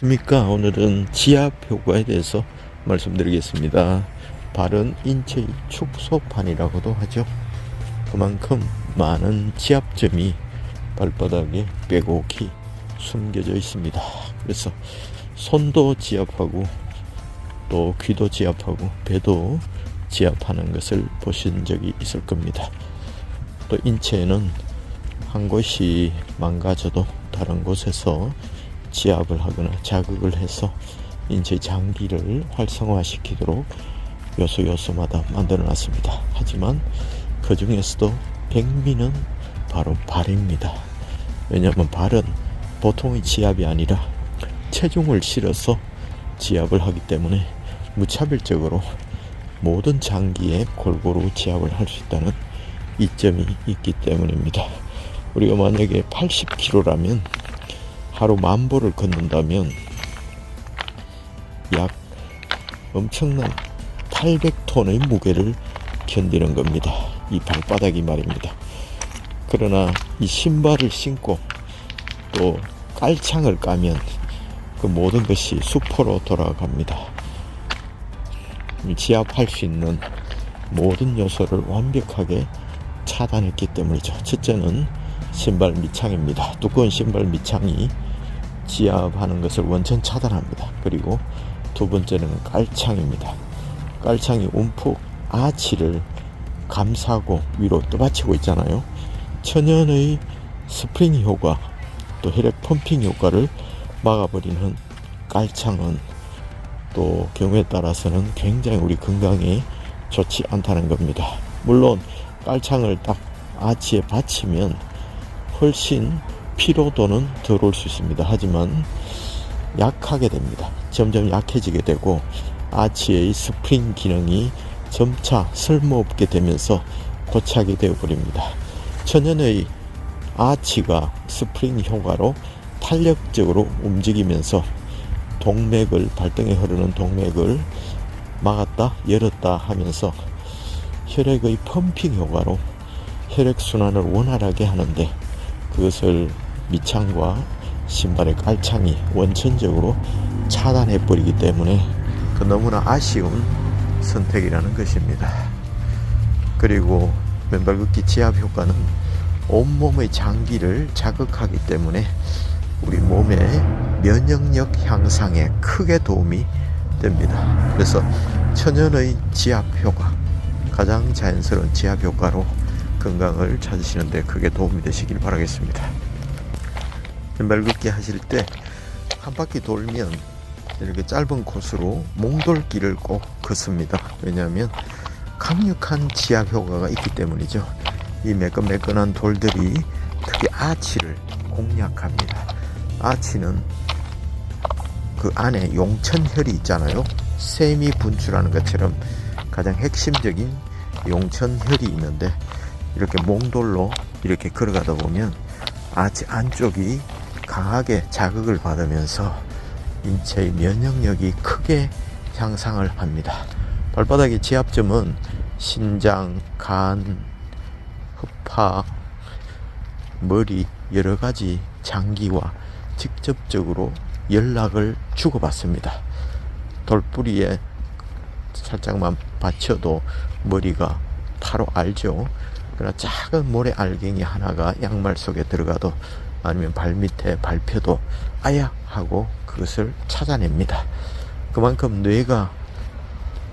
안녕하십니까? 오늘은 지압 효과에 대해서 말씀드리겠습니다. 발은 인체의 축소판이라고도 하죠. 그만큼 많은 지압점이 발바닥에 빼곡히 숨겨져 있습니다. 그래서 손도 지압하고 또 귀도 지압하고 배도 지압하는 것을 보신 적이 있을 겁니다. 또 인체에는 한 곳이 망가져도 다른 곳에서 지압을 하거나 자극을 해서 인체 장기를 활성화시키도록 요소 요소마다 만들어 놨습니다. 하지만 그 중에서도 백미는 바로 발입니다. 왜냐하면 발은 보통의 지압이 아니라 체중을 실어서 지압을 하기 때문에 무차별적으로 모든 장기에 골고루 지압을 할 수 있다는 이점이 있기 때문입니다. 우리가 만약에 80kg라면 하루 만 보를 걷는다면 약 엄청난 800톤의 무게를 견디는 겁니다. 이 발바닥이 말입니다. 그러나 이 신발을 신고 또 깔창을 까면 그 모든 것이 수포로 돌아갑니다. 이 지압할 수 있는 모든 요소를 완벽하게 차단했기 때문이죠. 첫째는 신발 밑창입니다. 두꺼운 신발 밑창이 지압하는 것을 원천 차단합니다. 그리고 두 번째는 깔창입니다. 깔창이 움푹 아치를 감싸고 위로 떠받치고 있잖아요. 천연의 스프링 효과 또 혈액 펌핑 효과를 막아버리는 깔창은 또 경우에 따라서는 굉장히 우리 건강에 좋지 않다는 겁니다. 물론 깔창을 딱 아치에 받치면 훨씬 피로도는 덜 올 수 있습니다. 하지만 약하게 됩니다. 점점 약해지게 되고 아치의 스프링 기능이 점차 쓸모없게 되면서 고착이 되어 버립니다. 천연의 아치가 스프링 효과로 탄력적으로 움직이면서 동맥을 발등에 흐르는 동맥을 막았다 열었다 하면서 혈액의 펌핑 효과로 혈액 순환을 원활하게 하는데 그것을 밑창과 신발의 깔창이 원천적으로 차단해 버리기 때문에 그 너무나 아쉬운 선택이라는 것입니다. 그리고 맨발 걷기 지압 효과는 온몸의 장기를 자극하기 때문에 우리 몸의 면역력 향상에 크게 도움이 됩니다. 그래서 천연의 지압 효과, 가장 자연스러운 지압 효과로 건강을 찾으시는데 크게 도움이 되시길 바라겠습니다. 걷기 하실 때 한 바퀴 돌면 이렇게 짧은 코스로 몽돌길을 꼭 걷습니다. 왜냐하면 강력한 지압 효과가 있기 때문이죠. 이 매끈매끈한 돌들이 특히 아치를 공략합니다. 아치는 그 안에 용천혈이 있잖아요. 셈이 분출하는 것처럼 가장 핵심적인 용천혈이 있는데 이렇게 몽돌로 이렇게 걸어가다 보면 아치 안쪽이 강하게 자극을 받으면서 인체의 면역력이 크게 향상을 합니다. 발바닥의 지압점은 신장, 간, 흡파, 머리 여러 가지 장기와 직접적으로 연락을 주고받습니다. 돌뿌리에 살짝만 받쳐도 머리가 바로 알죠. 그러나 작은 모래 알갱이 하나가 양말 속에 들어가도 아니면 발 밑에 밟혀도 아야 하고 그것을 찾아냅니다. 그만큼 뇌가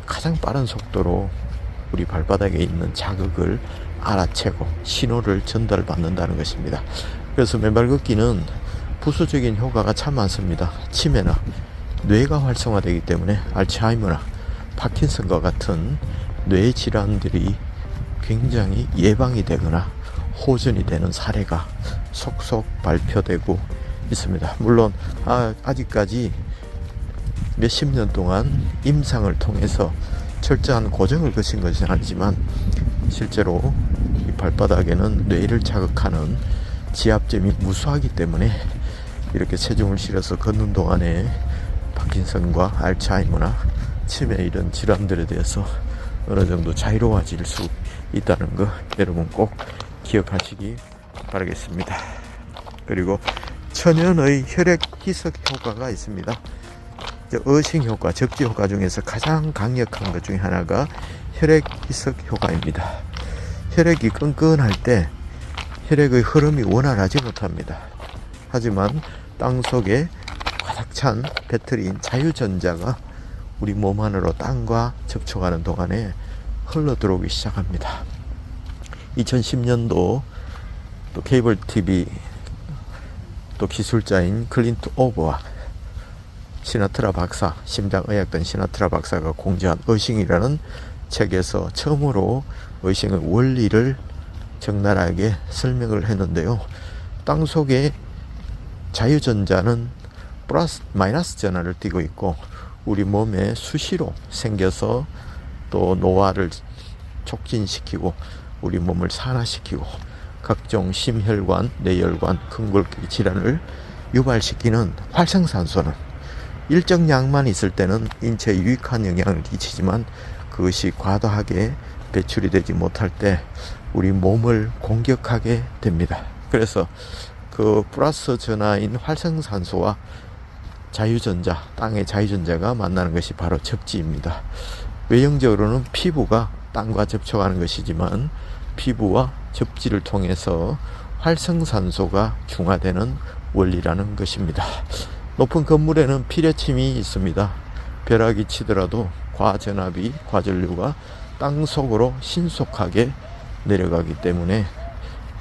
가장 빠른 속도로 우리 발바닥에 있는 자극을 알아채고 신호를 전달받는다는 것입니다. 그래서 맨발 걷기는 부수적인 효과가 참 많습니다. 치매나 뇌가 활성화되기 때문에 알츠하이머나 파킨슨과 같은 뇌 질환들이 굉장히 예방이 되거나 호전이 되는 사례가 속속 발표되고 있습니다. 물론 아, 아직까지 몇십 년 동안 임상을 통해서 철저한 고정을 거친 것은 아니지만 실제로 이 발바닥에는 뇌를 자극하는 지압점이 무수하기 때문에 이렇게 체중을 실어서 걷는 동안에 파킨슨과 알츠하이머나 치매 이런 질환들에 대해서 어느 정도 자유로워질 수 있다는 거 여러분 꼭 기억하시기 바라겠습니다. 그리고 천연의 혈액 희석 효과가 있습니다. 어싱 효과, 적지 효과 중에서 가장 강력한 것 중에 하나가 혈액 희석 효과입니다. 혈액이 끈끈할 때 혈액의 흐름이 원활하지 못합니다. 하지만 땅 속에 가득 찬 배터리인 자유전자가 우리 몸 안으로 땅과 접촉하는 동안에 흘러 들어오기 시작합니다. 2010년도 또 케이블 TV 또 기술자인 클린트 오버와 시나트라 박사, 심장의학단 시나트라 박사가 공개한 의싱이라는 책에서 처음으로 의싱의 원리를 적나라하게 설명을 했는데요. 땅 속에 자유전자는 플러스 마이너스 전하를 띠고 있고 우리 몸에 수시로 생겨서 또 노화를 촉진시키고 우리 몸을 산화시키고 각종 심혈관, 뇌혈관, 근골격 질환을 유발시키는 활성산소는 일정 양만 있을 때는 인체에 유익한 영향을 끼치지만 그것이 과도하게 배출이 되지 못할 때 우리 몸을 공격하게 됩니다. 그래서 그 플러스 전하인 활성산소와 자유전자, 땅의 자유전자가 만나는 것이 바로 접지입니다. 외형적으로는 피부가 땅과 접촉하는 것이지만 피부와 접지를 통해서 활성산소가 중화되는 원리라는 것입니다. 높은 건물에는 피뢰침이 있습니다. 벼락이 치더라도 과전압이 과전류가 땅 속으로 신속하게 내려가기 때문에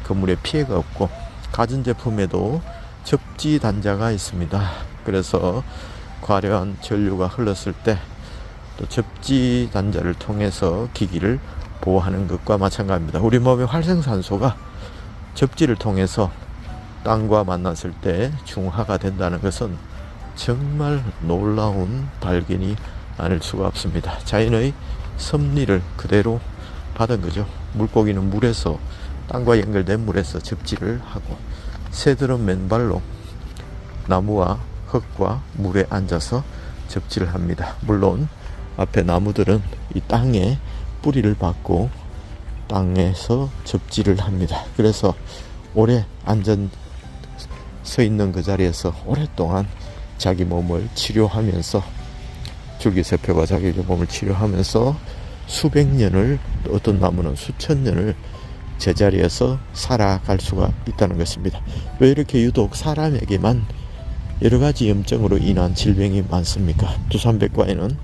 건물에 피해가 없고 가전제품에도 접지 단자가 있습니다. 그래서 과려한 전류가 흘렀을 때 또 접지 단자를 통해서 기기를 보호하는 것과 마찬가지입니다. 우리 몸의 활성산소가 접지를 통해서 땅과 만났을 때 중화가 된다는 것은 정말 놀라운 발견이 아닐 수가 없습니다. 자연의 섭리를 그대로 받은 거죠. 물고기는 물에서 땅과 연결된 물에서 접지를 하고 새들은 맨발로 나무와 흙과 물에 앉아서 접지를 합니다. 물론 앞에 나무들은 이 땅에 뿌리를 받고 땅에서 접지를 합니다. 그래서 오래 앉은 서 있는 그 자리에서 오랫동안 자기 몸을 치료하면서 줄기세포가 자기 몸을 치료하면서 수백 년을 어떤 나무는 수천 년을 제자리에서 살아갈 수가 있다는 것입니다. 왜 이렇게 유독 사람에게만 여러 가지 염증으로 인한 질병이 많습니까? 두산백과에는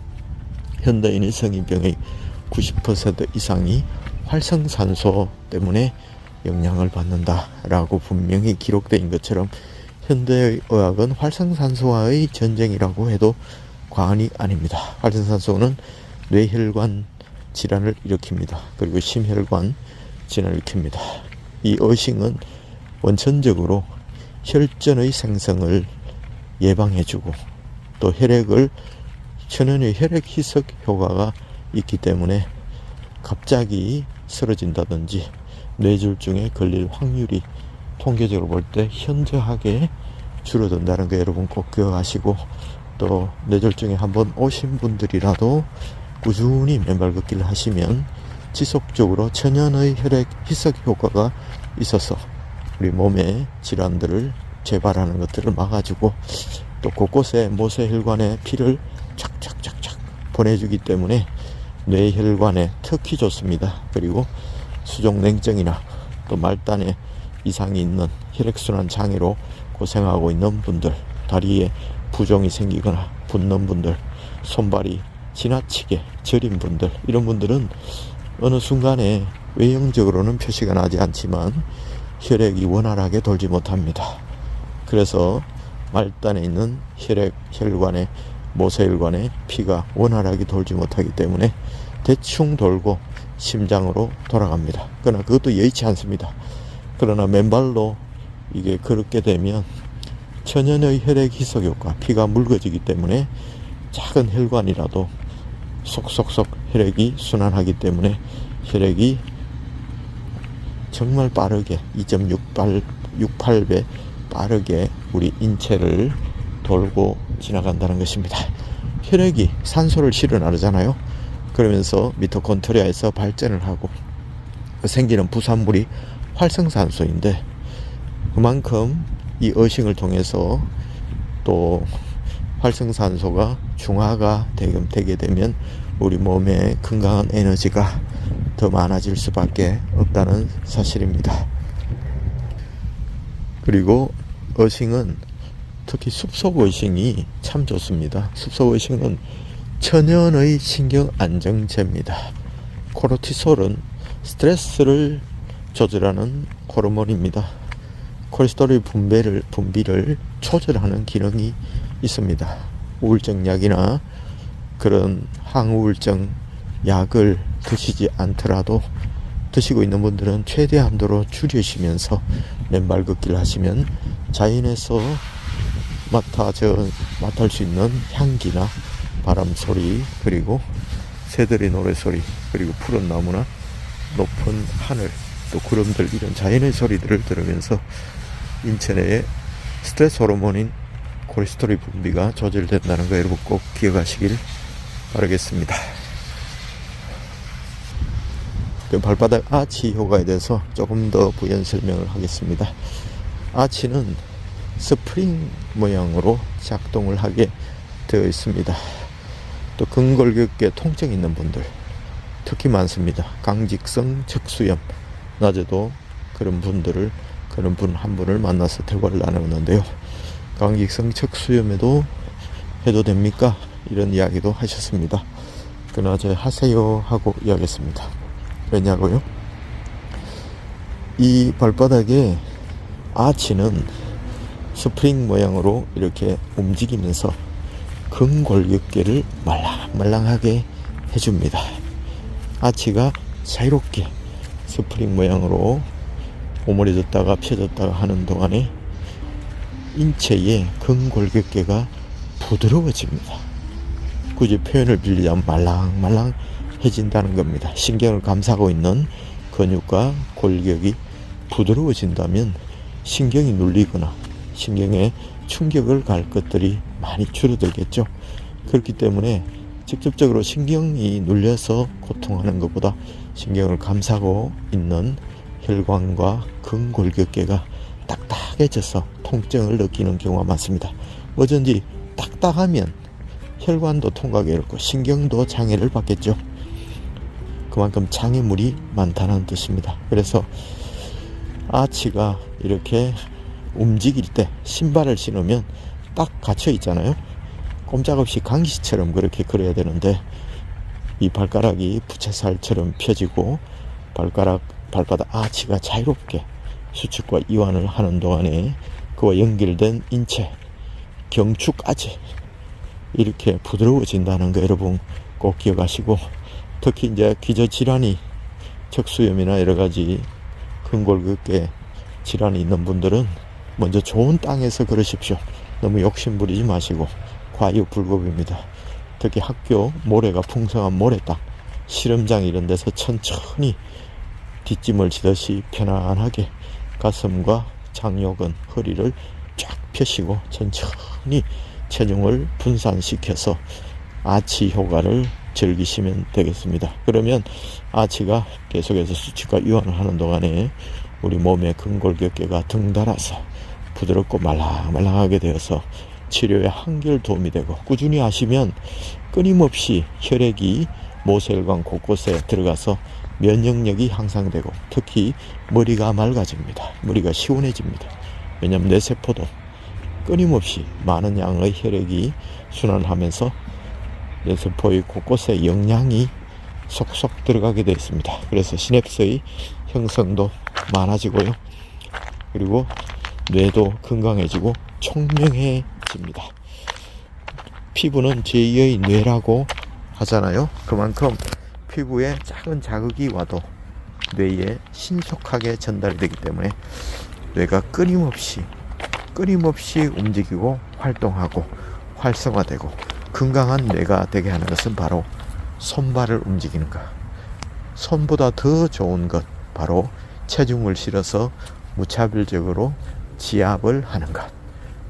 현대인의 성인병의 90% 이상이 활성산소 때문에 영향을 받는다라고 분명히 기록된 것처럼 현대의학은 활성산소와의 전쟁이라고 해도 과언이 아닙니다. 활성산소는 뇌혈관 질환을 일으킵니다. 그리고 심혈관 질환을 일으킵니다. 이 어싱은 원천적으로 혈전의 생성을 예방해주고 또 혈액을 천연의 혈액 희석 효과가 있기 때문에 갑자기 쓰러진다든지 뇌졸중에 걸릴 확률이 통계적으로 볼 때 현저하게 줄어든다는 거 여러분 꼭 기억하시고 또 뇌졸중에 한번 오신 분들이라도 꾸준히 맨발 걷기를 하시면 지속적으로 천연의 혈액 희석 효과가 있어서 우리 몸의 질환들을 재발하는 것들을 막아주고 또 곳곳에 모세혈관에 피를 착착착착 보내주기 때문에 뇌혈관에 특히 좋습니다. 그리고 수족냉증이나 또 말단에 이상이 있는 혈액순환 장애로 고생하고 있는 분들, 다리에 부종이 생기거나 붓는 분들, 손발이 지나치게 저린 분들, 이런 분들은 어느 순간에 외형적으로는 표시가 나지 않지만 혈액이 원활하게 돌지 못합니다. 그래서 말단에 있는 혈액, 혈관에 모세혈관에 피가 원활하게 돌지 못하기 때문에 대충 돌고 심장으로 돌아갑니다. 그러나 그것도 여의치 않습니다. 그러나 맨발로 이게 그렇게 되면 천연의 혈액 희석 효과, 피가 묽어지기 때문에 작은 혈관이라도 속속속 혈액이 순환하기 때문에 혈액이 정말 빠르게 2.68 68배 빠르게 우리 인체를 돌고 지나간다는 것입니다. 혈액이 산소를 실어 나르잖아요. 그러면서 미토콘트리아에서 발전을 하고 생기는 부산물이 활성산소인데 그만큼 이 어싱을 통해서 또 활성산소가 중화가 되게 되면 우리 몸에 건강한 에너지가 더 많아질 수밖에 없다는 사실입니다. 그리고 어싱은 특히 숲속 어싱이 참 좋습니다. 숲속 어싱은 천연의 신경 안정제입니다. 코르티솔은 스트레스를 조절하는 호르몬입니다. 콜레스테롤 분배를 분비를 조절하는 기능이 있습니다. 우울증 약이나 그런 항우울증 약을 드시지 않더라도 드시고 있는 분들은 최대 한도로 줄이시면서 맨발 걷기를 하시면 자연에서 맡아져 맡을 수 있는 향기나 바람 소리 그리고 새들의 노래 소리 그리고 푸른 나무나 높은 하늘 또 구름들 이런 자연의 소리들을 들으면서 인체 내에 스트레스 호르몬인 콜레스테롤 분비가 조절된다는 거 여러분 꼭 기억하시길 바라겠습니다. 그 발바닥 아치 효과에 대해서 조금 더 부연 설명을 하겠습니다. 아치는 스프링 모양으로 작동을 하게 되어 있습니다. 또 근골격계 통증 있는 분들 특히 많습니다. 강직성 척수염 낮에도 그런 분들을 그런 분 한 분을 만나서 대화를 나누는데요. 강직성 척수염에도 해도 됩니까? 이런 이야기도 하셨습니다. 그러나 저 하세요 하고 이야기했습니다. 왜냐고요? 이 발바닥에 아치는 스프링 모양으로 이렇게 움직이면서 근골격계를 말랑말랑하게 해줍니다. 아치가 자유롭게 스프링 모양으로 오므려졌다가 펴졌다가 하는 동안에 인체의 근골격계가 부드러워집니다. 굳이 표현을 빌리자면 말랑말랑해진다는 겁니다. 신경을 감싸고 있는 근육과 골격이 부드러워진다면 신경이 눌리거나 신경에 충격을 갈 것들이 많이 줄어들겠죠. 그렇기 때문에 직접적으로 신경이 눌려서 고통하는 것보다 신경을 감싸고 있는 혈관과 근골격계가 딱딱해져서 통증을 느끼는 경우가 많습니다. 어쩐지 딱딱하면 혈관도 통과하기 어렵고 신경도 장애를 받겠죠. 그만큼 장애물이 많다는 뜻입니다. 그래서 아치가 이렇게 움직일 때 신발을 신으면 딱 갇혀 있잖아요. 꼼짝없이 강시처럼 그렇게 그려야 되는데 이 발가락이 부채살처럼 펴지고 발가락 발바닥 아치가 자유롭게 수축과 이완을 하는 동안에 그와 연결된 인체 경추까지 이렇게 부드러워진다는 거 여러분 꼭 기억하시고 특히 이제 기저 질환이 척수염이나 여러 가지 근골격계 질환이 있는 분들은 먼저 좋은 땅에서 그러십시오. 너무 욕심 부리지 마시고 과유불급입니다. 특히 학교 모래가 풍성한 모래땅, 실험장 이런 데서 천천히 뒷짐을 지듯이 편안하게 가슴과 장요근, 허리를 쫙 펴시고 천천히 체중을 분산시켜서 아치 효과를 즐기시면 되겠습니다. 그러면 아치가 계속해서 수치가 이완을 하는 동안에 우리 몸의 근골격계가 등달아서 부드럽고 말랑말랑하게 되어서 치료에 한결 도움이 되고 꾸준히 하시면 끊임없이 혈액이 모세혈관 곳곳에 들어가서 면역력이 향상되고 특히 머리가 맑아집니다. 머리가 시원해집니다. 왜냐하면 뇌세포도 끊임없이 많은 양의 혈액이 순환하면서 뇌세포의 곳곳에 영양이 속속 들어가게 되어 있습니다. 그래서 시냅스의 형성도 많아지고요. 그리고 뇌도 건강해지고 총명해집니다. 피부는 제2의 뇌라고 하잖아요. 그만큼 피부에 작은 자극이 와도 뇌에 신속하게 전달되기 때문에 뇌가 끊임없이 끊임없이 움직이고 활동하고 활성화되고 건강한 뇌가 되게 하는 것은 바로 손발을 움직이는 것. 손보다 더 좋은 것 바로 체중을 실어서 무차별적으로 지압을 하는 것.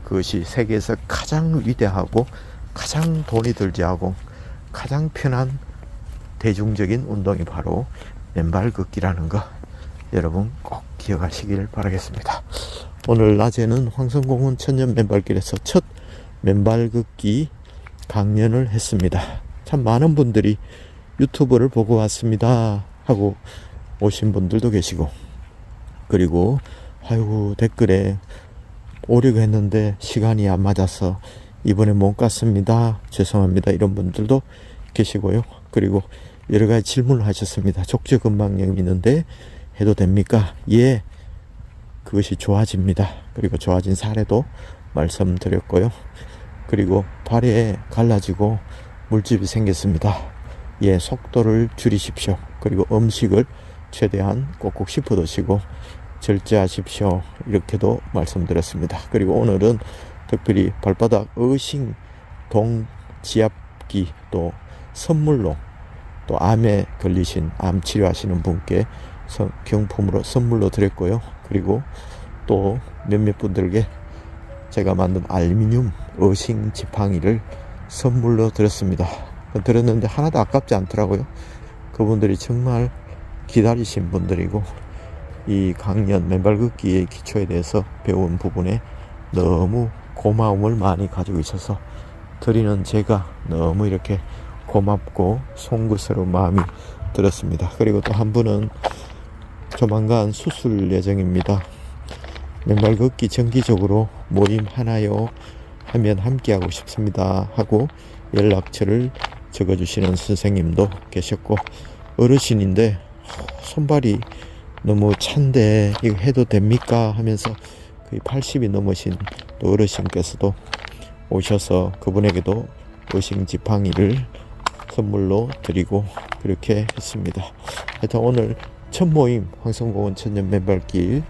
그것이 세계에서 가장 위대하고 가장 돈이 들지 않고 가장 편한 대중적인 운동이 바로 맨발 걷기라는 거 여러분 꼭 기억하시길 바라겠습니다. 오늘 낮에는 황성공원 천년 맨발길에서 첫 맨발 걷기 강연을 했습니다. 참 많은 분들이 유튜브를 보고 왔습니다 하고 오신 분들도 계시고 그리고 아이고 댓글에 오려고 했는데 시간이 안 맞아서 이번에 못 갔습니다. 죄송합니다. 이런 분들도 계시고요. 그리고 여러 가지 질문을 하셨습니다. 족저근막염 있는데 해도 됩니까? 예. 그것이 좋아집니다. 그리고 좋아진 사례도 말씀드렸고요. 그리고 발에 갈라지고 물집이 생겼습니다. 예, 속도를 줄이십시오. 그리고 음식을 최대한 꼭꼭 씹어 드시고 절제하십시오. 이렇게도 말씀드렸습니다. 그리고 오늘은 특별히 발바닥 어싱 동 지압기 또 선물로 또 암에 걸리신 암 치료하시는 분께 선- 경품으로 선물로 드렸고요. 그리고 또 몇몇 분들께 제가 만든 알루미늄 어싱 지팡이를 선물로 드렸습니다. 드렸는데 하나도 아깝지 않더라고요. 그분들이 정말 기다리신 분들이고 이 강연 맨발 걷기의 기초에 대해서 배운 부분에 너무 고마움을 많이 가지고 있어서 드리는 제가 너무 이렇게 고맙고 송구스러운 마음이 들었습니다. 그리고 또 한 분은 조만간 수술 예정입니다. 맨발 걷기 정기적으로 모임 하나요 하면 함께 하고 싶습니다 하고 연락처를 적어주시는 선생님도 계셨고 어르신인데 손발이 너무 찬데 이거 해도 됩니까 하면서 거의 80이 넘으신 또 어르신께서도 오셔서 그분에게도 어싱 지팡이를 선물로 드리고 그렇게 했습니다. 하여튼 오늘 첫 모임 황성공원 천년 맨발길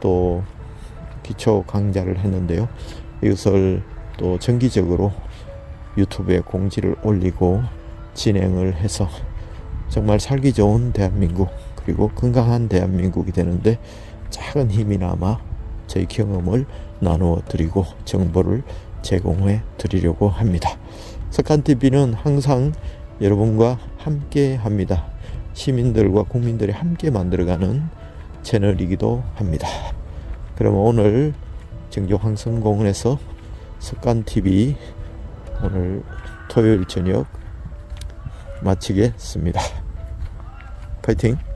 또 기초 강좌를 했는데요. 이것을 또 정기적으로 유튜브에 공지를 올리고 진행을 해서 정말 살기 좋은 대한민국 그리고 건강한 대한민국이 되는데 작은 힘이나마 저희 경험을 나누어 드리고 정보를 제공해 드리려고 합니다. 석한TV는 항상 여러분과 함께 합니다. 시민들과 국민들이 함께 만들어가는 채널이기도 합니다. 그럼 오늘 정교 황성공원에서 석간TV 오늘 토요일 저녁 마치겠습니다. 파이팅!